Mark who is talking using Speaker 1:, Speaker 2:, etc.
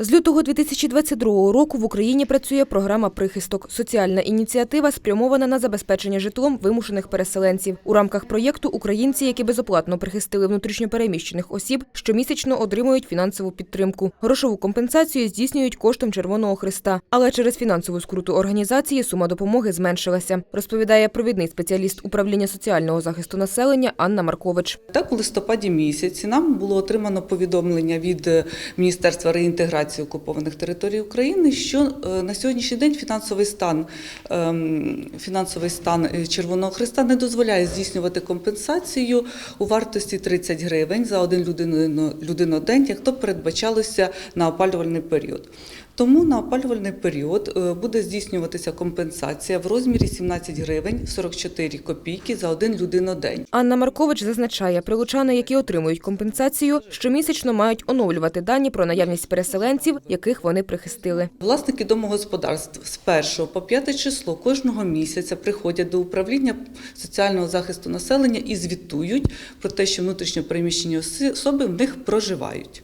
Speaker 1: З лютого 2022 року в Україні працює програма «Прихисток» – соціальна ініціатива, спрямована на забезпечення житлом вимушених переселенців. У рамках проєкту українці, які безоплатно прихистили внутрішньопереміщених осіб, щомісячно отримують фінансову підтримку. Грошову компенсацію здійснюють коштом Червоного Христа. Але через фінансову скруту організації сума допомоги зменшилася, розповідає провідний спеціаліст управління соціального захисту населення Анна Маркович.
Speaker 2: Так, у листопаді місяці нам було отримано повідомлення від Міністерства реінтеграції окупованих територій України, що е, на сьогоднішній день фінансовий стан, ем, фінансовий стан е, Червоного Христа не дозволяє здійснювати компенсацію у вартості 30 гривень за один людину- день, як то передбачалося на опалювальний період. Тому на опалювальний період е, буде здійснюватися компенсація в розмірі 17 гривень 44 копійки за один людинодень.
Speaker 1: Анна Маркович зазначає, прилучани, які отримують компенсацію, щомісячно мають оновлювати дані про наявність переселенців, яких вони прихистили.
Speaker 2: Власники домогосподарств з 1 по 5 число кожного місяця приходять до управління соціального захисту населення і звітують про те, що внутрішньо переміщені особи в них проживають.